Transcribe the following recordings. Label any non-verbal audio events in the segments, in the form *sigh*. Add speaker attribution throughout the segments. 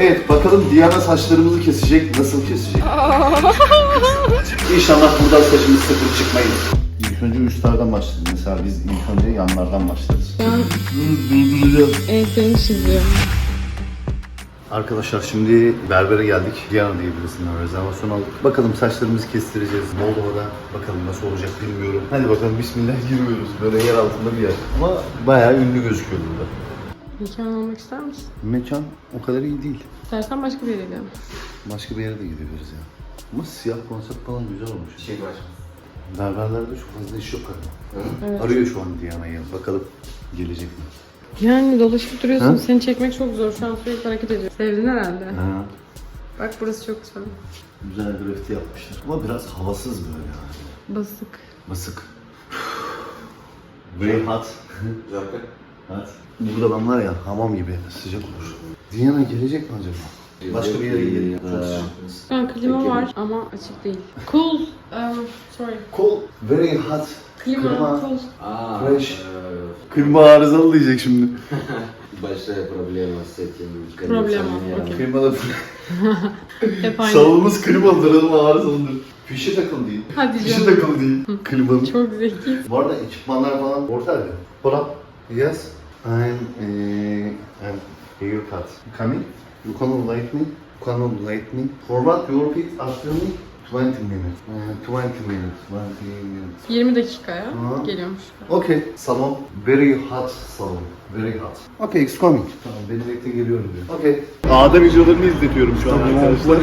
Speaker 1: Evet bakalım Diana saçlarımızı kesecek. Nasıl kesecek? *laughs* İnşallah buradan saçımız sıfır çıkmayız. İlk önce üstlerden başlarız. Mesela biz ilk önce yanlardan başlarız.
Speaker 2: Ben
Speaker 1: Durduracağım.
Speaker 2: enseni çiziyorum.
Speaker 1: Arkadaşlar şimdi berbere geldik. Diana diye birisinden rezervasyon aldık. Bakalım saçlarımızı kestireceğiz. Moldova'da bakalım nasıl olacak bilmiyorum. Hadi bakalım bismillah giriyoruz. Böyle yer altında bir yer. Ama bayağı ünlü gözüküyor burada.
Speaker 2: Mekan almak ister misin?
Speaker 1: Mekan o kadar iyi değil.
Speaker 2: İstersen başka bir yere gidelim.
Speaker 1: Başka bir yere de gidebiliriz ya. Ama siyah konsept falan güzel olmuş.
Speaker 3: Şey var.
Speaker 1: Berberlerde çok fazla iş yok galiba.
Speaker 2: Evet.
Speaker 1: Arıyor şu an Diana'yı. Bakalım gelecek mi?
Speaker 2: Yani dolaşıp duruyorsun.
Speaker 1: Ha?
Speaker 2: Seni çekmek çok zor. Şu an sürekli hareket ediyor. Sevdin herhalde.
Speaker 1: Ha.
Speaker 2: Bak burası çok güzel.
Speaker 1: Güzel grafiti yapmışlar. Ama biraz havasız böyle yani.
Speaker 2: Basık.
Speaker 1: Basık. Very hot.
Speaker 3: Жарко?
Speaker 1: hot. Burada ben var ya hamam gibi sıcak olur. Diana gelecek mi acaba? Başka bir yere gidelim. Çok sıcak.
Speaker 2: Şu an klima var ama açık değil. Cool. Um, sorry.
Speaker 1: Cool. Very hot.
Speaker 2: Klima,
Speaker 1: Klima.
Speaker 2: cool.
Speaker 3: А,
Speaker 1: Fresh.
Speaker 3: э,
Speaker 1: Klima arızalı diyecek şimdi.
Speaker 3: большая проблема с этим
Speaker 2: Проблема,
Speaker 3: кондиционером.
Speaker 2: окей.
Speaker 1: Klimada
Speaker 2: Hep aynı.
Speaker 1: salonumuz klimalıdır ama arızalıdır. Fişi takılı değil.
Speaker 2: Hadi
Speaker 1: Fişi
Speaker 2: canım.
Speaker 1: takılı değil. Klimanın.
Speaker 2: Çok zeki.
Speaker 1: Bu arada ekipmanlar falan ortaydı. Hold up. Yes. I'm, uh, I'm haircut. Coming? You can light me? You can light me? Format your feet after me? 20 minutes. Uh, 20 minutes. 20 minutes.
Speaker 2: 20 dakikaya
Speaker 1: Hı.
Speaker 2: geliyormuş.
Speaker 1: Okay. Salon. Very hot salon. Very hot. Okay, it's coming. Tamam, beni bekle geliyorum diyor. Okay. Ağda videolarını izletiyorum şu an arkadaşlar.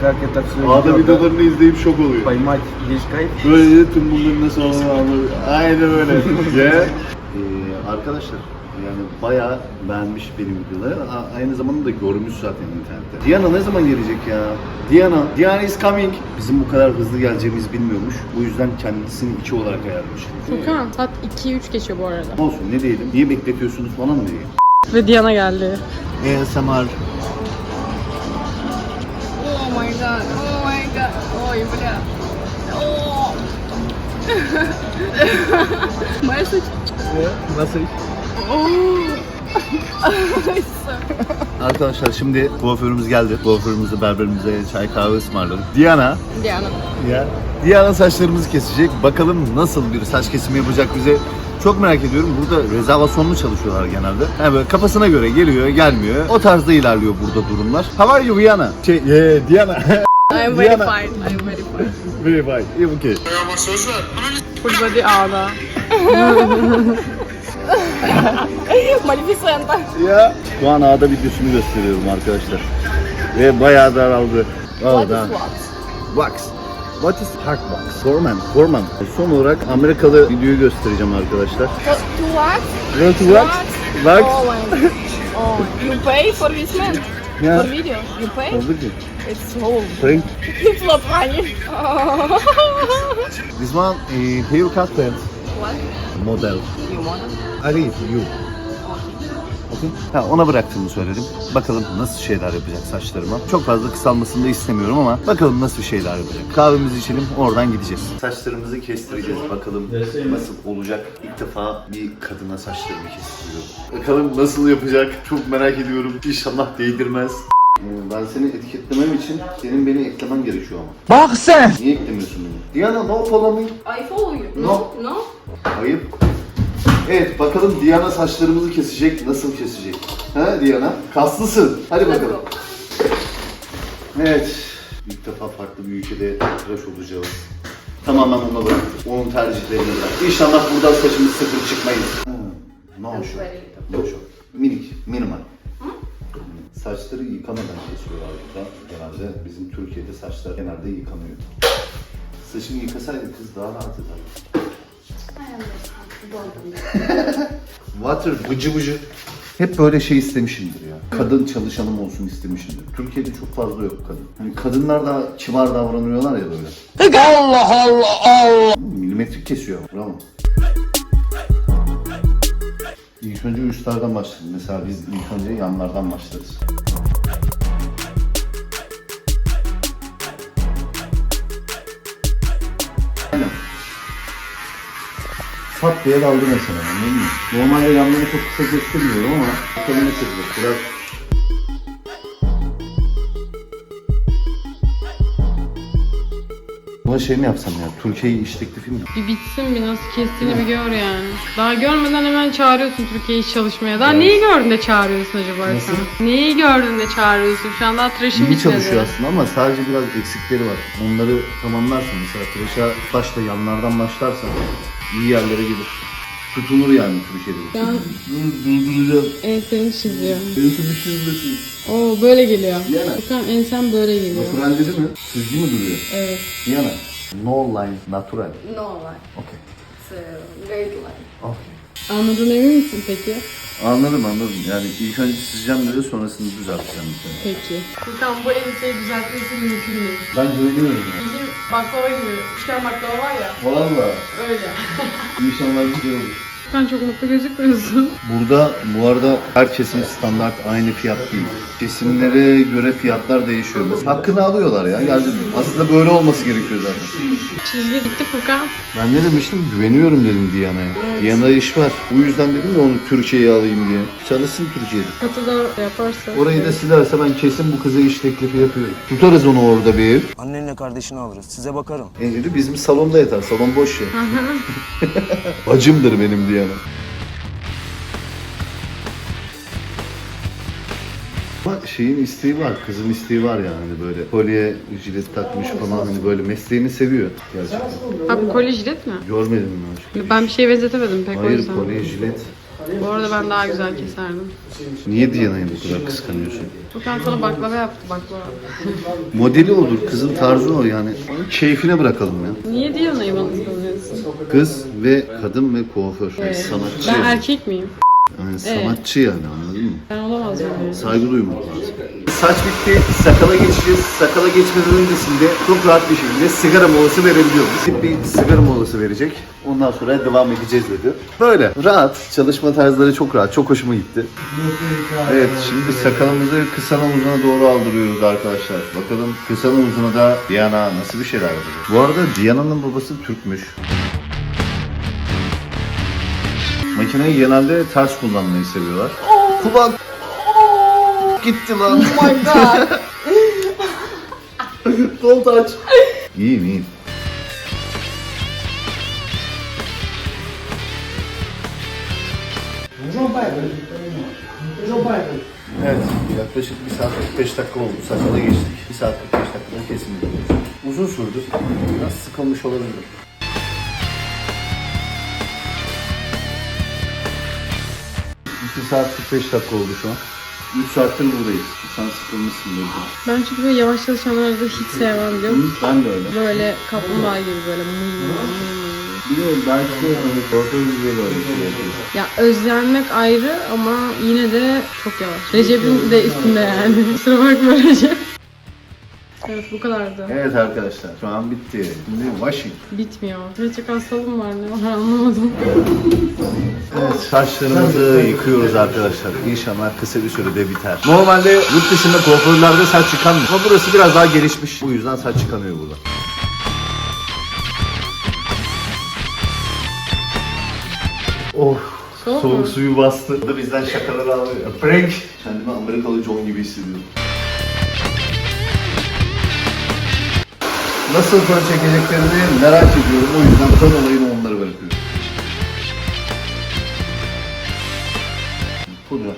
Speaker 4: как это все
Speaker 1: Ağda videolarını izleyip şok oluyor.
Speaker 4: поймать весь кайф.
Speaker 1: Böyle tüm bunların nasıl olduğunu anlıyor. Aynen öyle. *laughs* yeah. Ee, arkadaşlar yani bayağı beğenmiş benim videoları. Aynı zamanda da görmüş zaten internette. Diana ne zaman gelecek ya? Diana, Diana is coming. Bizim bu kadar hızlı geleceğimiz bilmiyormuş. Bu yüzden kendisini içi olarak ayarlamış.
Speaker 2: Furkan saat 2-3 geçiyor bu arada.
Speaker 1: Olsun ne diyelim? Niye bekletiyorsunuz falan mı diyeyim?
Speaker 2: Ve Diana geldi.
Speaker 1: ASMR.
Speaker 2: Oh my god, oh my god. Oh, you forgot. Oh.
Speaker 4: Nasıl? *laughs*
Speaker 1: Arkadaşlar şimdi kuaförümüz geldi. Kuaförümüze, berberimize çay kahve ısmarladık. Diana,
Speaker 2: Diana.
Speaker 1: Ya. Diana saçlarımızı kesecek. Bakalım nasıl bir saç kesimi yapacak bize. Çok merak ediyorum. Burada rezervasyonlu çalışıyorlar genelde. Yani böyle kafasına göre geliyor, gelmiyor. O tarzda ilerliyor burada durumlar. How are you Diana? Şey, yeah, Diana. *laughs*
Speaker 2: I'm
Speaker 1: very
Speaker 2: fine. I'm very fine.
Speaker 1: Very fine. İyi okay.
Speaker 2: Full body ağda. *laughs* *laughs* Maleficenta.
Speaker 1: Ya. Şu an ağda videosunu gösteriyorum arkadaşlar. Ve bayağı daraldı. Oh, da- Wax. What is hard wax? Foreman. Foreman. Son olarak Amerikalı videoyu göstereceğim arkadaşlar.
Speaker 5: To, to what?
Speaker 1: Go to wax. Wax.
Speaker 5: Oh. Oh, you pay for this man?
Speaker 1: Yeah.
Speaker 5: For video? You pay?
Speaker 1: Oldu ki.
Speaker 5: It's whole.
Speaker 1: Frank.
Speaker 5: It's not funny. *laughs*
Speaker 1: This one uh, haircut pen
Speaker 5: What?
Speaker 1: model.
Speaker 5: You wanna?
Speaker 1: Ali, you. Okay. Ha, ona bıraktığımı söyledim. Bakalım nasıl şeyler yapacak saçlarıma. Çok fazla kısalmasını da istemiyorum ama bakalım nasıl şeyler yapacak. Kahvemizi içelim oradan gideceğiz. Saçlarımızı kestireceğiz bakalım nasıl olacak. İlk defa bir kadına saçlarımı kestiriyorum. Bakalım nasıl yapacak çok merak ediyorum. İnşallah değdirmez. Ee, Ben seni etiketlemem için senin beni eklemen gerekiyor ama.
Speaker 4: Bak sen!
Speaker 1: Niye eklemiyorsun beni? Diana no follow me.
Speaker 5: I follow you.
Speaker 1: No.
Speaker 5: No?
Speaker 1: Ayıp. Evet bakalım Diana saçlarımızı kesecek. Nasıl kesecek? Ha Diana? Kaslısın. Hadi bakalım. Evet. İlk defa farklı bir ülkede tıraş olacağız. Tamamen ona bırak. Onun tercihlerine bırak. İnşallah buradan saçımız sıfır çıkmayız. Hmm. No
Speaker 5: very
Speaker 1: No şu. Minik, minimal. Saçları yıkamadan kesiyorlar burada. Genelde bizim Türkiye'de saçlar genelde yıkanıyor. Saçını yıkasaydı kız daha rahat eder. Water bıcı bıcı. Hep böyle şey istemişimdir ya. Kadın çalışanım olsun istemişimdir. Türkiye'de çok fazla yok kadın. Hani kadınlar da kibar davranıyorlar ya böyle. Allah Allah Allah. Milimetrik kesiyor. Bravo. İlk önce üstlerden başlarız. Mesela biz ilk önce yanlardan başlarız. pat diye daldı mesela. Anladın mı? Normalde yanlarını çok kısa göstermiyorum ama bakalım nasıl. Biraz şey mi yapsam ya? Türkiye'yi iş teklifi mi?
Speaker 2: Bir bitsin bir nasıl kestiğini bir gör yani. Daha görmeden hemen çağırıyorsun Türkiye'yi iş çalışmaya. Daha neyi gördün de çağırıyorsun acaba
Speaker 1: Nasıl?
Speaker 2: sen? Neyi gördün de çağırıyorsun? Şu an daha tıraşım
Speaker 1: İyi çalışıyor aslında ama sadece biraz eksikleri var. Onları tamamlarsan mesela tıraşa başla yanlardan başlarsan iyi yerlere gelir. Tutunur yani Türkiye'de.
Speaker 2: Ben
Speaker 1: Durduracağım.
Speaker 2: enseni çiziyor.
Speaker 1: Ensemi çizmesin.
Speaker 2: Oo böyle geliyor.
Speaker 1: Yana.
Speaker 2: Furkan ensen böyle geliyor.
Speaker 1: Natural dedi mi? Çizgi mi duruyor?
Speaker 2: Evet.
Speaker 1: Yana. No line, natural.
Speaker 2: No line.
Speaker 1: Okey.
Speaker 2: It's a great line.
Speaker 1: Okey.
Speaker 2: Anladın emin misin peki?
Speaker 1: Anladım anladım. Yani ilk önce çizeceğim dedi sonrasını düzelteceğim. bir kere.
Speaker 2: Peki. Furkan bu elbiseyi düzeltmesi mümkün değil.
Speaker 1: Ben güveniyorum ya.
Speaker 2: Bizim baklava gibi. Üçgen baklava var ya.
Speaker 1: Valla.
Speaker 2: Öyle.
Speaker 1: İnşallah güzel olur.
Speaker 2: Furkan çok mutlu gözükmüyorsun. *laughs*
Speaker 1: Burada bu arada her kesim standart aynı fiyat değil. Kesimlere göre fiyatlar değişiyor. Mesela hakkını alıyorlar ya. Yani aslında böyle olması gerekiyor zaten.
Speaker 2: Çizgi gitti Furkan.
Speaker 1: Ben ne demiştim? Güveniyorum dedim Diyana'ya. Diyana'da iş var. Bu yüzden dedim ya onu Türkiye'ye alayım diye. Çalışsın Türkiye'de.
Speaker 2: Katı da yaparsa.
Speaker 1: Orayı da silerse ben kesin bu kıza iş teklifi yapıyorum. Tutarız onu orada bir ev.
Speaker 6: Annenle kardeşini alırız. Size bakarım.
Speaker 1: Encili bizim salonda yatar. Salon boş ya. *laughs* Acımdır benim Diana. Ama şeyin isteği var, kızın isteği var yani böyle kolye, jilet takmış falan hani böyle mesleğini seviyor gerçekten.
Speaker 2: Abi kolye jilet mi?
Speaker 1: Görmedim mi aşkım?
Speaker 2: Ben bir şey benzetemedim pek o
Speaker 1: Hayır
Speaker 2: yüzden.
Speaker 1: kolye, jilet.
Speaker 2: Bu arada ben daha güzel keserdim.
Speaker 1: Niye Diana'yı bu kadar kıskanıyorsun?
Speaker 2: Furkan sana baklava yaptı baklava.
Speaker 1: Modeli olur, kızın tarzı o yani. Keyfine bırakalım ya.
Speaker 2: Niye Diyana'yı bana kıskanıyorsun?
Speaker 1: Kız ve kadın ve kuaför. Yani sanatçı.
Speaker 2: Ben erkek miyim?
Speaker 1: Yani sanatçı yani anladın mı?
Speaker 2: Ben olamaz mıyım?
Speaker 1: Saygı duymak lazım. Saç bitti, sakala geçeceğiz. Sakala geçmeden öncesinde çok rahat bir şekilde sigara molası verebiliyoruz. Tip bir sigara molası verecek. Ondan sonra devam edeceğiz dedi. Böyle rahat, çalışma tarzları çok rahat, çok hoşuma gitti. Evet, şimdi sakalımızı kısa havuzuna doğru aldırıyoruz arkadaşlar. Bakalım kısa havuzuna da Diana nasıl bir şeyler yapacak. Bu arada Diana'nın babası Türkmüş. Makineyi genelde ters kullanmayı seviyorlar. Kulak gitti lan.
Speaker 5: Oh my god.
Speaker 1: Sol taç. İyiyim iyiyim. Evet, yaklaşık 1 saat 45 dakika oldu. Sakala geçtik. 1 saat 45 dakikada kesin gidiyoruz. Uzun sürdü. Biraz sıkılmış olabilir. İki saat 45 dakika oldu şu an. 3 saattir buradayız. Sen sıkılmışsın.
Speaker 2: Ben çünkü böyle yavaş çalışanları da hiç sevmem biliyor musun?
Speaker 1: Ben de öyle.
Speaker 2: Böyle kaplumbağa gibi böyle.
Speaker 1: Biliyorum belki hani güzel böyle bir şey yapıyor.
Speaker 2: Ya özlenmek ayrı ama yine de çok yavaş. Recep'in de üstünde yani. *laughs* Kusura bakma Recep. Evet bu kadardı.
Speaker 1: Evet arkadaşlar şu an bitti. Şimdi washing.
Speaker 2: Bitmiyor. Gerçek hastalığım var ne var anlamadım.
Speaker 1: Evet saçlarımızı yıkıyoruz arkadaşlar. İnşallah kısa bir sürede biter. Normalde yurt dışında kuaförlerde saç yıkanmıyor. Ama burası biraz daha gelişmiş. Bu yüzden saç yıkanıyor burada. Oh.
Speaker 2: Soğuk
Speaker 1: Soğuk suyu bastı. Bu da bizden şakalar alıyor. Frank. Kendimi Amerikalı John gibi hissediyorum. Nasıl fön çekeceklerini merak ediyorum. O yüzden fön olayını onlara bırakıyorum. Pudra.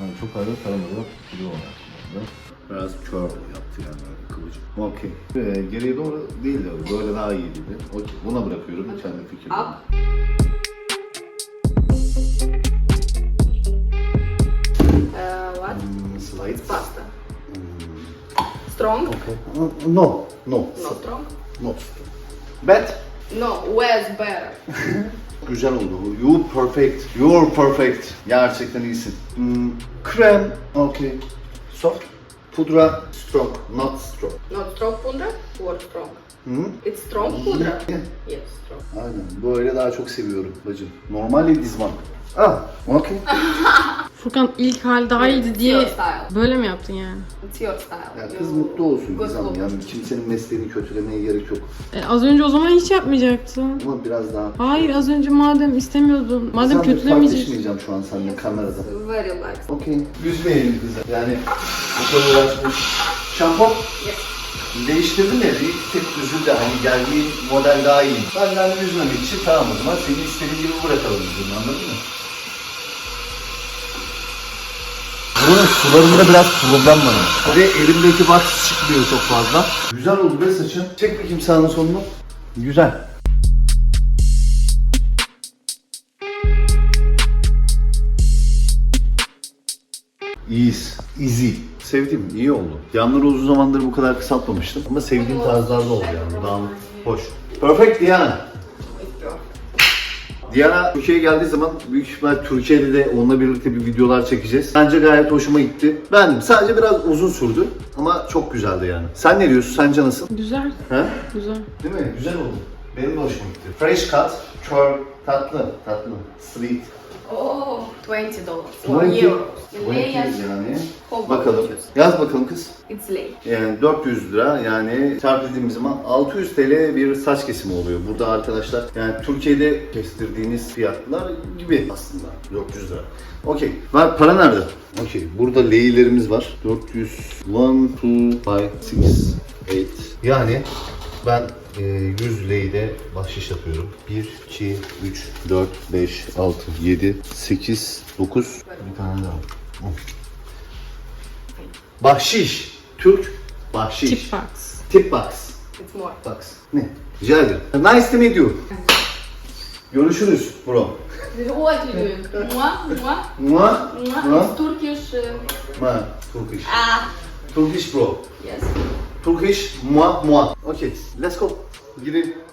Speaker 1: Yani çok fazla taramadı. Pudra olarak kullandı. Biraz curl yaptı yani kıvırcık. Okey. Ee, geriye doğru değil de böyle daha iyi dedi. Okey. Buna bırakıyorum. Kendi fikrim.
Speaker 5: Uh, what?
Speaker 1: Hmm, Slide.
Speaker 5: Pasta. Strong?
Speaker 1: No. No.
Speaker 5: No strong?
Speaker 1: No. Bad.
Speaker 5: No, where's better? *laughs*
Speaker 1: Güzel oldu. You perfect. You're perfect. Gerçekten iyisin. Hmm, krem. Okay. Soft. Pudra. Strong. Not strong.
Speaker 5: Not strong pudra or strong?
Speaker 1: Hı?
Speaker 5: It's strong pudra? Yes, strong.
Speaker 1: Aynen. Böyle daha çok seviyorum bacım. Normalde dizman. Ah, okay. *laughs*
Speaker 2: Furkan ilk hali daha iyiydi diye böyle mi yaptın yani?
Speaker 1: Ya kız mutlu olsun
Speaker 5: slow.
Speaker 1: Yani kimsenin mesleğini kötülemeye gerek yok.
Speaker 2: E, az önce o zaman hiç yapmayacaktın.
Speaker 1: Ama biraz daha...
Speaker 2: Hayır az önce madem istemiyordun, madem
Speaker 1: Sen de
Speaker 2: kötülemeyeceksin.
Speaker 1: tartışmayacağım şu an seninle kamerada.
Speaker 5: Very relaxed.
Speaker 1: Okey. Üzmeyelim kızı. Yani bu kadar uğraşmış. Şampuan?
Speaker 5: Yes.
Speaker 1: Değiştirdim ya bir tek düzü de hani geldiğin model daha iyi. Benden üzmemek için tamam o zaman senin istediğin gibi bırakalım bunu anladın mı? Buranın sularında biraz problem var. Ve elimdeki box çıkmıyor çok fazla. Güzel oldu be saçın. Çek bakayım sağını solunu. Güzel. İyiyiz. Easy. Sevdim. iyi oldu. Yanları uzun zamandır bu kadar kısaltmamıştım. Ama sevdiğim tarzlarda oldu yani. Daha hoş. Perfect Diana. Diana Türkiye'ye geldiği zaman büyük ihtimal Türkiye'de de onunla birlikte bir videolar çekeceğiz. Bence gayet hoşuma gitti. Ben sadece biraz uzun sürdü ama çok güzeldi yani. Sen ne diyorsun? Sence nasıl?
Speaker 2: Güzel,
Speaker 1: He?
Speaker 2: güzel.
Speaker 1: Değil mi? Güzel oldu. Benim de hoşuma gitti. Fresh cut, curl, tatlı, tatlı, sweet.
Speaker 5: Oh, 20 dollars. Or
Speaker 1: 20
Speaker 5: euros.
Speaker 1: 20
Speaker 5: Lei
Speaker 1: yani. Bakalım. Yaz bakalım kız.
Speaker 5: It's lei.
Speaker 1: Yani 400 lira yani çarptığımız zaman 600 TL bir saç kesimi oluyor. Burada arkadaşlar yani Türkiye'de kestirdiğiniz fiyatlar gibi aslında 400 lira. Okey. Var para nerede? Okey. Burada leylerimiz var. 400 1 2 5 6 8 Yani ben e, 100 leyde bahşiş yapıyorum. 1 2 3 4 5 6 7 8 9 bir tane daha. Bahşiş. Türk bahşiş.
Speaker 2: Tip box.
Speaker 1: Tip box.
Speaker 5: It's more.
Speaker 1: Box. Ne? Rica ederim. Nice to meet you. Görüşürüz bro.
Speaker 5: What you doing? Mua, mua,
Speaker 1: Mua.
Speaker 5: mua.
Speaker 1: Mua.
Speaker 5: It's Turkish. uh,
Speaker 1: Ma. Turkish.
Speaker 5: Ah,
Speaker 1: Turkish bro.
Speaker 5: yes.
Speaker 1: Turkish. Mua. Mua. Okay. Let's go. Gidelim.